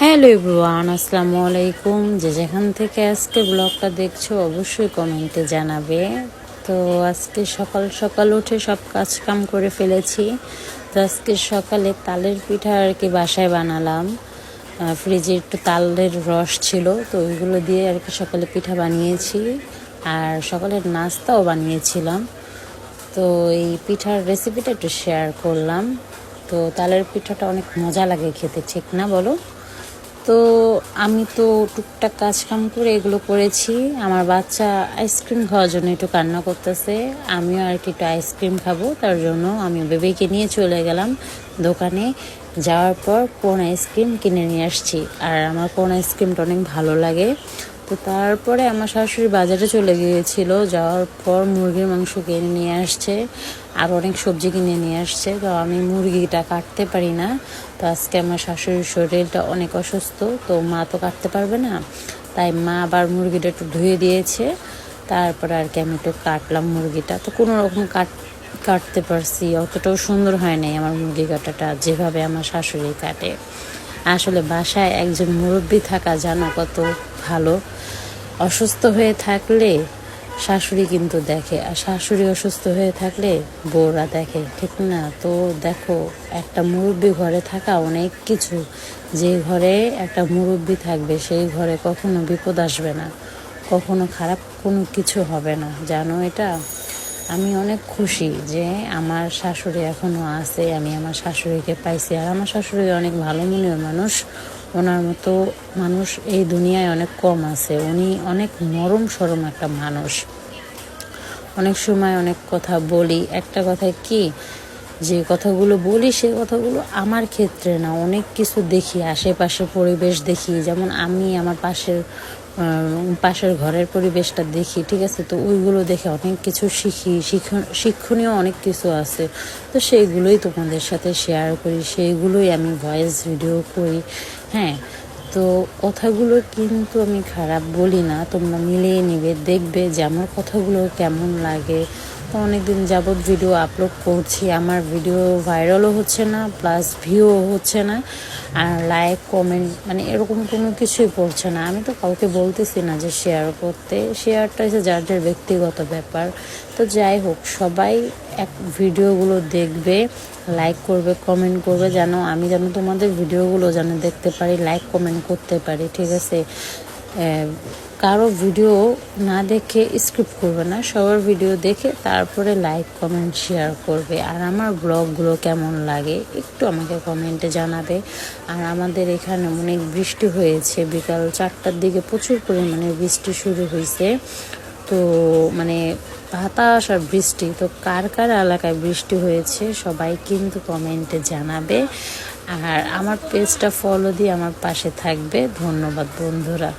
Hello everyone, আসসালামু আলাইকুম। যে যেখান থেকে আজকে ব্লগটা দেখছ, অবশ্যই কমেন্টে জানাবে। তো আজকে সকাল সকাল উঠে সব কাজ কাম করে ফেলেছি। তো আজকে সকালে তালের পিঠা আর কি বাসায় বানালাম। ফ্রিজে একটু তালের রস ছিল, তো ওইগুলো দিয়ে আর কি সকালে পিঠা বানিয়েছি। আর সকালের নাস্তাও বানিয়েছিলাম। তো এই পিঠার রেসিপিটা একটু শেয়ার করলাম। তো তালের পিঠাটা অনেক মজা লাগে খেতে, ঠিক না বলো? তো আমি তো টুকটাক কাজকাম করে এগুলো করেছি। আমার বাচ্চা আইসক্রিম খাওয়ার জন্য একটু কান্না করতেছে। আমিও আর কি একটু আইসক্রিম খাব, তার জন্য আমি বেবিকে নিয়ে চলে গেলাম দোকানে। যাওয়ার পর কোন আইসক্রিম কিনে নিয়ে আসছি। আর আমার কোন আইসক্রিমটা অনেক ভালো লাগে। তো তারপরে আমার শাশুড়ি বাজারে চলে গিয়েছিল। যাওয়ার পর মুরগির মাংস কিনে নিয়ে আসছে, আর অনেক সবজি কিনে নিয়ে আসছে। তো আমি মুরগিটা কাটতে পারি না। তো আজকে আমার শাশুড়ির শরীরটা অনেক অসুস্থ, তো মা তো কাটতে পারবে না। তাই মা আবার মুরগিটা একটু ধুয়ে দিয়েছে। তারপরে আর কি আমি একটু কাটলাম মুরগিটা। তো কোনো রকম কাট, কাটতে পারছি, অতটাও সুন্দর হয় নাই আমার মুরগি কাটাটা, যেভাবে আমার শাশুড়ি কাটে। আসলে বাসায় একজন মুরব্বী থাকা জানো কত ভালো। অসুস্থ হয়ে থাকলে শাশুড়ি কিন্তু দেখে। আর শাশুড়ি অসুস্থ হয়ে থাকলে বউরা দেখে। ঠিক না? তো দেখো, একটা মুরব্বী ঘরে থাকা অনেক কিছু। যে ঘরে একটা মুরব্বী থাকবে, সেই ঘরে কখনো বিপদ আসবে না। কখনো খারাপ কোনো কিছু হবে না। জানো এটা? আমি অনেক খুশি যে আমার শাশুড়ি এখনও আছে, আমি আমার শাশুড়িকে পাইছি। আর আমার শাশুড়ি অনেক ভালো মনের মানুষ। ওনার মতো মানুষ এই দুনিয়ায় অনেক কম আছে। উনি অনেক নরম সরম একটা মানুষ। অনেক সময় অনেক কথা বলি। একটা কথায় কি? যে কথাগুলো বলি, সে কথাগুলো আমার ক্ষেত্রে না। অনেক কিছু দেখি, আশেপাশে পরিবেশ দেখি। যেমন আমি আমার পাশের পাশের ঘরের পরিবেশটা দেখি, ঠিক আছে? তো ওইগুলো দেখে অনেক কিছু শিখি। শিক্ষণীয় অনেক কিছু আছে। তো সেইগুলোই তোমাদের সাথে শেয়ার করি। সেইগুলোই আমি ভয়েস ভিডিও করি। হ্যাঁ? তো কথাগুলো কিন্তু আমি খারাপ বলি না। তোমরা মিলিয়ে নিবে, দেখবে যে আমার কথাগুলো কেমন লাগে। তো অনেকদিন যাবৎ ভিডিও আপলোড করছি। আমার ভিডিও ভাইরালও হচ্ছে না প্লাস ভিউ হচ্ছে না, আর লাইক কমেন্ট মানে এরকম কোনো কিছুই পড়ছে না। আমি তো কাউকে বলতেছি না যে শেয়ার করতে। শেয়ারটা হচ্ছে যার যার ব্যক্তিগত ব্যাপার। তো যাই হোক, সবাই এক ভিডিওগুলো দেখবে লাইক করবে কমেন্ট করবে, যেন আমি যেন তোমাদের ভিডিওগুলো যেন দেখতে পারি লাইক কমেন্ট করতে পারি, ঠিক আছে? কারও ভিডিও না দেখে স্ক্রিপ্ট করবে না, সবার ভিডিও দেখে তারপরে লাইক কমেন্ট শেয়ার করবে। আর আমার ব্লগগুলো কেমন লাগে একটু আমাকে কমেন্টে জানাবে। আর আমাদের এখানে অনেক বৃষ্টি হয়েছে, বিকাল চারটার দিকে প্রচুর পরিমাণে বৃষ্টি শুরু হয়েছে। তো মানে বাতাস আর বৃষ্টি, তো কার কার এলাকায় বৃষ্টি হয়েছে সবাই কিন্তু কমেন্টে জানাবে। আর আমার পেজটা ফলো দিয়ে আমার পাশে থাকবে। ধন্যবাদ বন্ধুরা।